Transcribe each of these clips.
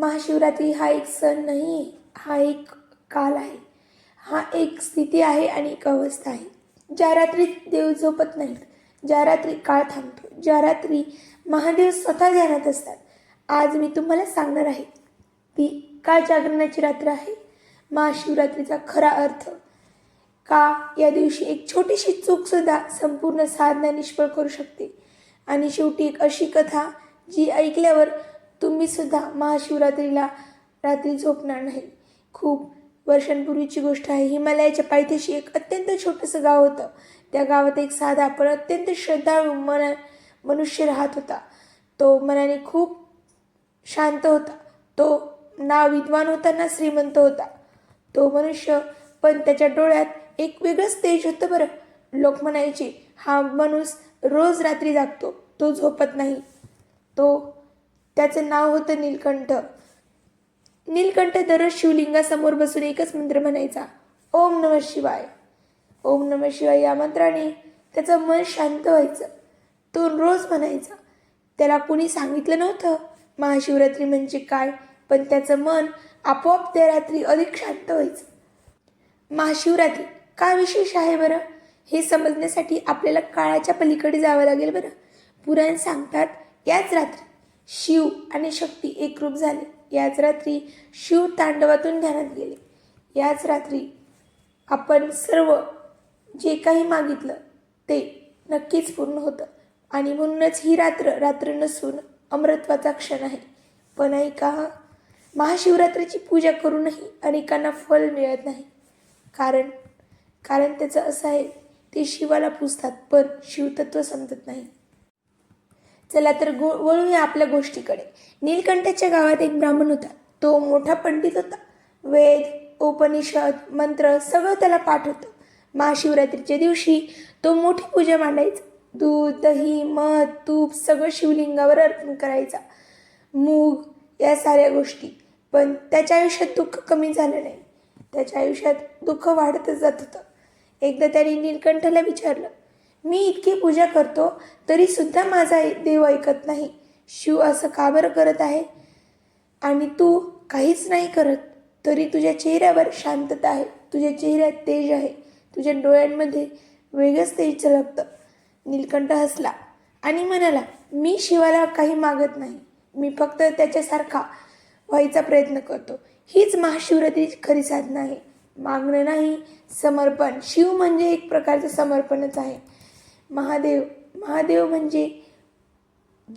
महाशिवरात्री हा एक सण नाही आहे हा एक काल आहे. हा एक स्थिती आहे आणि एक अवस्था आहे. ज्या रात्री देव झोपत नाहीत ज्या रात्री काळ थांबतो ज्या रात्री महादेव स्वतः ध्यानात असतात आज मी तुम्हाला सांगणार आहे ती काळ जागरणाची रात्र आहे. महाशिवरात्रीचा खरा अर्थ का या दिवशी एक छोटीशी चूकसुद्धा संपूर्ण साधना निष्फळ करू शकते? आणि शेवटी एक अशी कथा जी ऐकल्यावर तुम्ही सुद्धा महाशिवरात्रीला रात्री झोपणार नाही. खूप वर्षांपूर्वीची गोष्ट आहे. हिमालयाच्या पायथ्याशी एक अत्यंत छोटंसं गाव होतं. त्या गावात एक साधा पण अत्यंत श्रद्धाळू मना मनुष्य राहत होता. तो मनाने खूप शांत होता. तो ना विद्वान होता ना श्रीमंत होता. तो मनुष्य पण त्याच्या डोळ्यात एक वेगळंच तेज होतं बरं. लोक म्हणायचे हा माणूस रोज रात्री जागतो. तो झोपत नाही. तो त्याचं नाव होतं नीलकंठ. नीलकंठ दररोज शिवलिंगासमोर बसून एकच मंत्र म्हणायचा ओम नम शिवाय. ओम नम शिवाय या मंत्राने त्याचं मन शांत व्हायचं. तो रोज म्हणायचा त्याला कुणी सांगितलं नव्हतं? महाशिवरात्री म्हणजे काय? पण त्याचं मन आपोआप त्या रात्री अधिक शांत व्हायचं. महाशिवरात्री का विशेष आहे बरं? हे समजण्यासाठी आपल्याला काळाच्या पलीकडे जावं लागेल बरं. पुराण सांगतात याच रात्री शिव आणि शक्ती एकरूप झाले. याच रात्री शिव तांडवातून ध्यानात गेले. याच रात्री आपण सर्व जे काही मागितलं ते नक्कीच पूर्ण होतं. आणि म्हणूनच ही रात्र रात्र नसून अमृत्वाचा क्षण आहे. पण ऐका महाशिवरात्रीची पूजा करूनही अनेकांना फल मिळत नाही. कारण कारण त्याचं असं आहे ते शिवाला पूजतात पण शिवतत्व समजत नाही. चला तर गो वळूया आपल्या गोष्टीकडे. नीलकंठाच्या गावात एक ब्राह्मण होता. तो मोठा पंडित होता. वेद उपनिषद मंत्र सगळं त्याला पाठ होतं. महाशिवरात्रीच्या दिवशी तो मोठी पूजा मांडायचा. दूध दही मध तूप सगळं शिवलिंगावर अर्पण करायचा. मूग या साऱ्या गोष्टी. पण त्याच्या आयुष्यात दुःख कमी झालं नाही. त्याच्या आयुष्यात दुःख वाढतच जात होतं. एकदा त्याने नीलकंठाला विचारलं मी इतकी पूजा करतो तरीसुद्धा माझा देव ऐकत नाही. शिव असं का बरं करत आहे? आणि तू काहीच नाही करत तरी तुझ्या चेहऱ्यावर शांतता आहे. तुझ्या चेहऱ्यात तेज आहे. तुझ्या डोळ्यांमध्ये वेगळंच तेज झलकतं नीलकंठ हसला आणि म्हणाला मी शिवाला काही मागत नाही. मी फक्त त्याच्यासारखा व्हायचा प्रयत्न करतो. हीच महाशिवरात्रीची खरी साधना आहे. मागणं नाही समर्पण. शिव म्हणजे एक प्रकारचं समर्पणच आहे. महादेव महादेव म्हणजे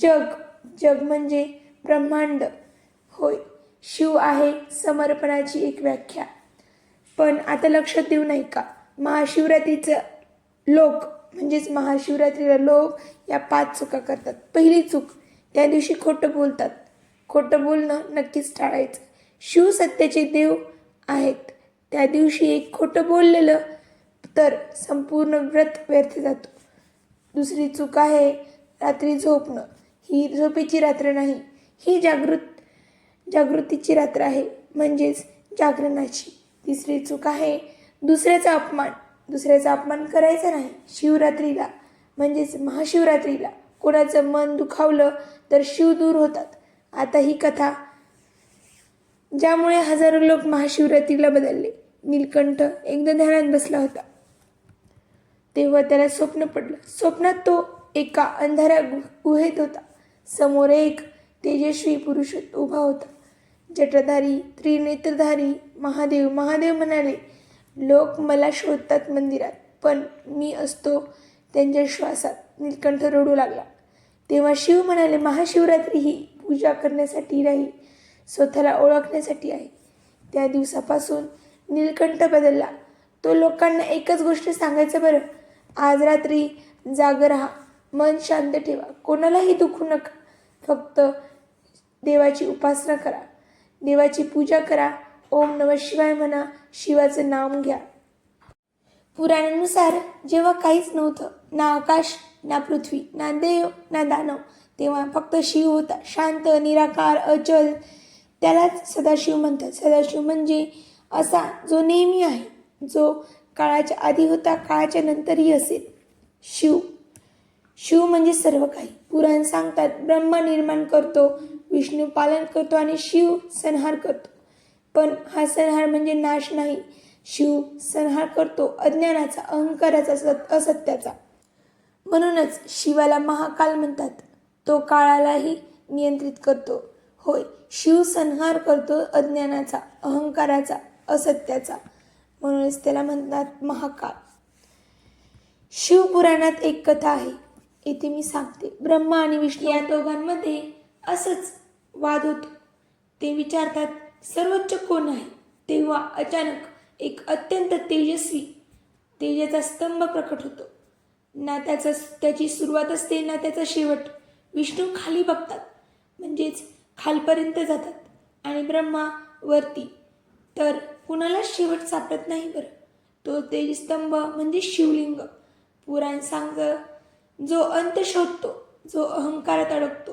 जग जग म्हणजे ब्रह्मांड. होय शिव आहे समर्पणाची एक व्याख्या. पण आता लक्षात देऊ नाही का महाशिवरात्रीचं लोक म्हणजेच महाशिवरात्रीला लोक या पाच चुका करतात. पहिली चूक त्या दिवशी खोटं बोलतात. खोटं बोलणं नक्कीच टाळायचं. शिव सत्याचे देव आहेत. त्या दिवशी एक खोटं बोललेलं तर संपूर्ण व्रत व्यर्थ जातो. दुसरी चूक आहे रात्री झोपणं. ही झोपेची रात्र नाही. ही जागृत जागृतीची रात्र आहे. म्हणजेच जागरणाची. तिसरी चूक आहे दुसऱ्याचा अपमान. दुसऱ्याचा अपमान करायचा नाही. शिवरात्रीला म्हणजेच महाशिवरात्रीला. कोणाचं मन दुखावलं तर शिव दूर होतात. आता ही कथा ज्यामुळे हजारो लोक महाशिवरात्रीला बदलले. नीलकंठ एकदा ध्यानात बसला होता. तेव्हा त्याला स्वप्न पडलं. स्वप्नात तो एका अंधाऱ्या गु गुहेत होता. समोर एक तेजस्वी पुरुष उभा होता. जटधारी त्रिनेत्रधारी महादेव महादेव म्हणाले लोक मला शोधतात मंदिरात पण मी असतो त्यांच्या श्वासात. नीलकंठ रडू लागला. तेव्हा शिव म्हणाले महाशिवरात्री ही पूजा करण्यासाठी नाही स्वतःला ओळखण्यासाठी आहे. त्या दिवसापासून नीलकंठ बदलला. तो लोकांना एकच गोष्ट सांगायचं बरं आज रात्री जाग राहा. मन शांत ठेवा. कोणालाही दुखू नका. फक्त देवाची उपासना करा. देवाची पूजा करा. ओम नम शिवाय म्हणा. शिवाचं नाम घ्या. पुराणानुसार जेव्हा काहीच नव्हतं ना आकाश ना पृथ्वी ना देव ना दानव तेव्हा फक्त शिव होता. शांत निराकार अचल. त्यालाच सदाशिव म्हणतात. सदाशिव म्हणजे असा जो नेहमी आहे जो काळाच्या आधी होता काळाच्या नंतरही असेल शिव. शिव म्हणजे सर्व काही. पुराण सांगतात ब्रह्म निर्माण करतो विष्णू पालन करतो आणि शिव संहार करतो. पण हा संहार म्हणजे नाश नाही. शिव संहार करतो अज्ञानाचा अहंकाराचा सत असत्याचा. म्हणूनच शिवाला महाकाल म्हणतात. तो काळालाही नियंत्रित करतो. होय शिव संहार करतो अज्ञानाचा अहंकाराचा असत्याचा. म्हणूनच त्याला म्हणतात महाकाल. शिवपुराणात एक कथा आहे. इथे मी सांगते. ब्रह्मा आणि विष्णू या दोघांमध्ये असंच वाद होतो. ते विचारतात सर्वोच्च कोण आहे? तेव्हा अचानक एक अत्यंत तेजस्वी तेजाचा स्तंभ प्रकट होतो. ना त्याचा त्याची सुरुवात असते ना त्याचा शेवट. विष्णू खाली बघतात म्हणजेच खालपर्यंत जातात. आणि ब्रह्मा वरती. तर कुणालाच शेवट सापडत नाही बरं. तो तेजस्तंभ म्हणजे शिवलिंग. पुराण सांगतं जो अंत शोधतो जो अहंकारात अडकतो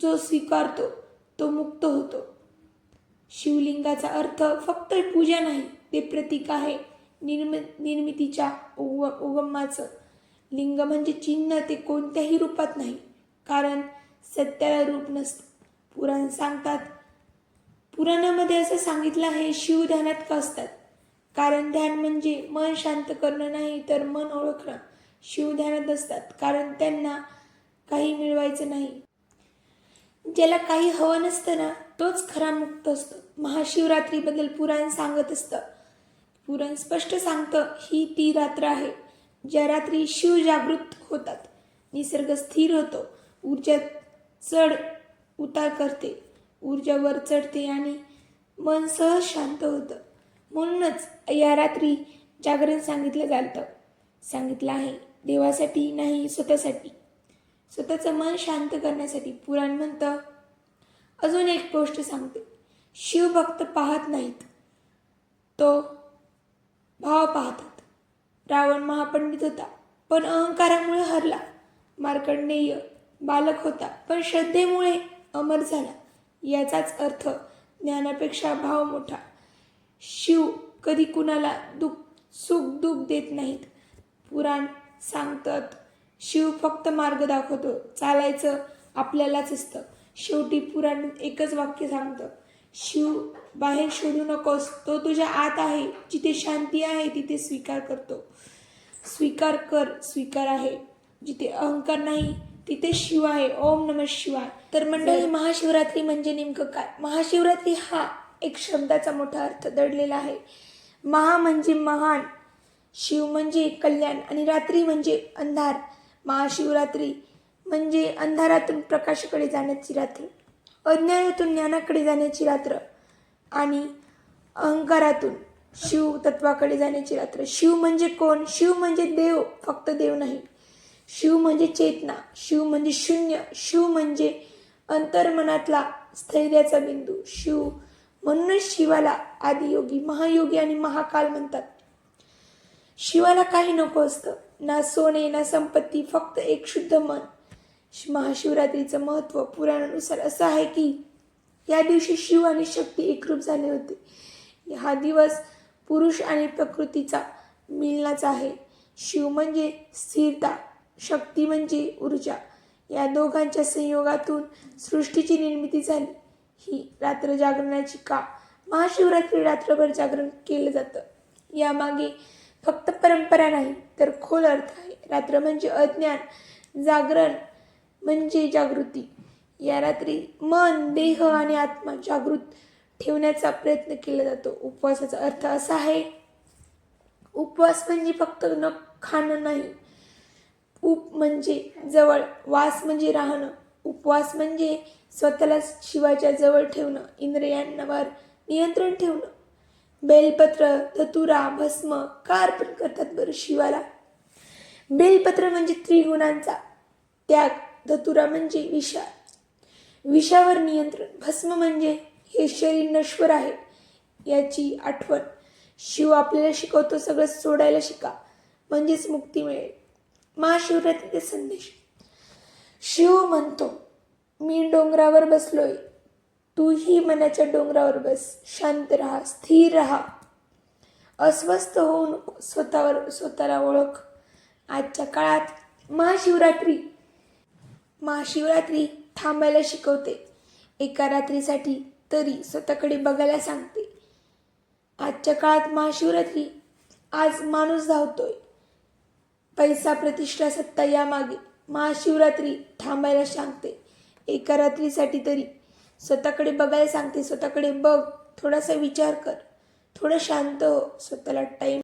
जो स्वीकारतो तो मुक्त होतो. शिवलिंगाचा अर्थ फक्त पूजा नाही ते प्रतीक आहे निर्म निर्मितीच्या उग उगमाचं. लिंग म्हणजे चिन्ह ते कोणत्याही रूपात नाही कारण सत्याला रूप नसतं. पुराण सांगतात पुराणामध्ये असं सांगितलं आहे शिव ध्यानात का असतात? कारण ध्यान म्हणजे मन शांत करणं नाही तर मन ओळखणं. शिव ध्यानात असतात कारण त्यांना काही मिळवायचं नाही. ज्याला काही हवं नसतं ना तोच खरा मुक्त असतो. महाशिवरात्रीबद्दल पुराण सांगत असतं. पुराण स्पष्ट सांगतं ही ती रात्र आहे ज्या रात्री शिव जागृत होतात. निसर्ग स्थिर होतो. ऊर्जा चढ उतार करते. ऊर्जा वर चढते आणि मन सहज शांत होतं. म्हणूनच या रात्री जागरण सांगितलं जातं. सांगितलं आहे देवासाठी नाही स्वतःसाठी. स्वतःचं मन शांत करण्यासाठी पुराण म्हणतं अजून एक गोष्ट सांगते. शिवभक्त पाहत नाहीत. तो भाव पाहतात. रावण महापंडित होता पण अहंकारामुळे हरला. मार्कंडेय बालक होता पण श्रद्धेमुळे अमर झाला. याचाच अर्थ ज्ञानापेक्षा भाव मोठा. शिव कधी कुणाला दुःख सुख दुःख देत नाहीत. पुराण सांगतात शिव फक्त मार्ग दाखवतो चालायचं आपल्यालाच असतं. शेवटी पुराण एकच वाक्य सांगतं शिव बाहेर शोधू नकोस तो तुझ्या आत आहे. जिथे शांती आहे तिथे स्वीकार करतो. स्वीकार कर स्वीकार आहे. जिथे अहंकार नाही तिथे शिव आहे ओम नम शिवाय. तर मंडळी महाशिवरात्री म्हणजे नेमकं काय? महाशिवरात्री हा एक शब्दाचा मोठा अर्थ दडलेला आहे. महा म्हणजे महान शिव म्हणजे कल्याण आणि रात्री म्हणजे अंधार. महाशिवरात्री म्हणजे अंधारातून प्रकाशाकडे जाण्याची रात्र अज्ञानातून ज्ञानाकडे जाण्याची रात्र आणि अहंकारातून शिव तत्वाकडे जाण्याची रात्र. शिव म्हणजे कोण? शिव म्हणजे देव फक्त देव नाही. शिव म्हणजे चेतना शिव म्हणजे शून्य शिव म्हणजे अंतर्मनातला स्थैर्याचा बिंदू. शिव म्हणूनच शिवाला आदियोगी महायोगी आणि महाकाल म्हणतात. शिवाला काही नको असतं. ना सोने ना संपत्ती फक्त एक शुद्ध मन. महाशिवरात्रीचं महत्त्व पुराणानुसार असं आहे की या दिवशी शिव आणि शक्ती एकरूप झाले होते. हा दिवस पुरुष आणि प्रकृतीचा मिलनाचा आहे. शिव म्हणजे स्थिरता शक्ती म्हणजे ऊर्जा. या दोघांच्या संयोगातून सृष्टीची निर्मिती झाली. ही रात्र जागरणाची का? महाशिवरात्री रात्रभर जागरण केलं जातं. यामागे फक्त परंपरा नाही तर खोल अर्थ आहे. रात्र म्हणजे अज्ञान जागरण म्हणजे जागृती. या रात्री मन देह आणि आत्मा जागृत ठेवण्याचा प्रयत्न केला जातो. उपवासाचा अर्थ असा आहे उपवास म्हणजे फक्त न खाणं नाही उप म्हणजे जवळ वास म्हणजे राहणं उपवास म्हणजे स्वतःला शिवाच्या जवळ ठेवणं इंद्रियांवर नियंत्रण ठेवणं. बेलपत्र धतुरा भस्म का अर्पण करतात बरं शिवाला. बेलपत्र म्हणजे त्रिगुणांचा त्याग धतुरा म्हणजे विषा विषावर नियंत्रण भस्म म्हणजे हे शरीर नश्वर आहे याची आठवण. शिव आपल्याला शिकवतो सगळं सोडायला शिका म्हणजेच मुक्ती मिळेल. महाशिवरात्रीचा संदेश. शिव म्हणतो मी डोंगरावर बसलोय. तूही मनाच्या डोंगरावर बस. शांत राहा स्थिर राहा. अस्वस्थ होऊन स्वतःवर स्वतःला ओळख. आजच्या काळात महाशिवरात्री महाशिवरात्री थांबायला शिकवते. एका रात्रीसाठी तरी स्वतःकडे बघायला सांगते. आजच्या काळात महाशिवरात्री आज माणूस धावतोय. पैसा प्रतिष्ठा सत्ता यामागे महाशिवरात्री थांबायला सांगते. एका रात्रीसाठी तरी. स्वतःकडे बघायला सांगते. स्वतःकडे बघ. थोडासा विचार कर. थोडं शांत हो. स्वतःला टाईम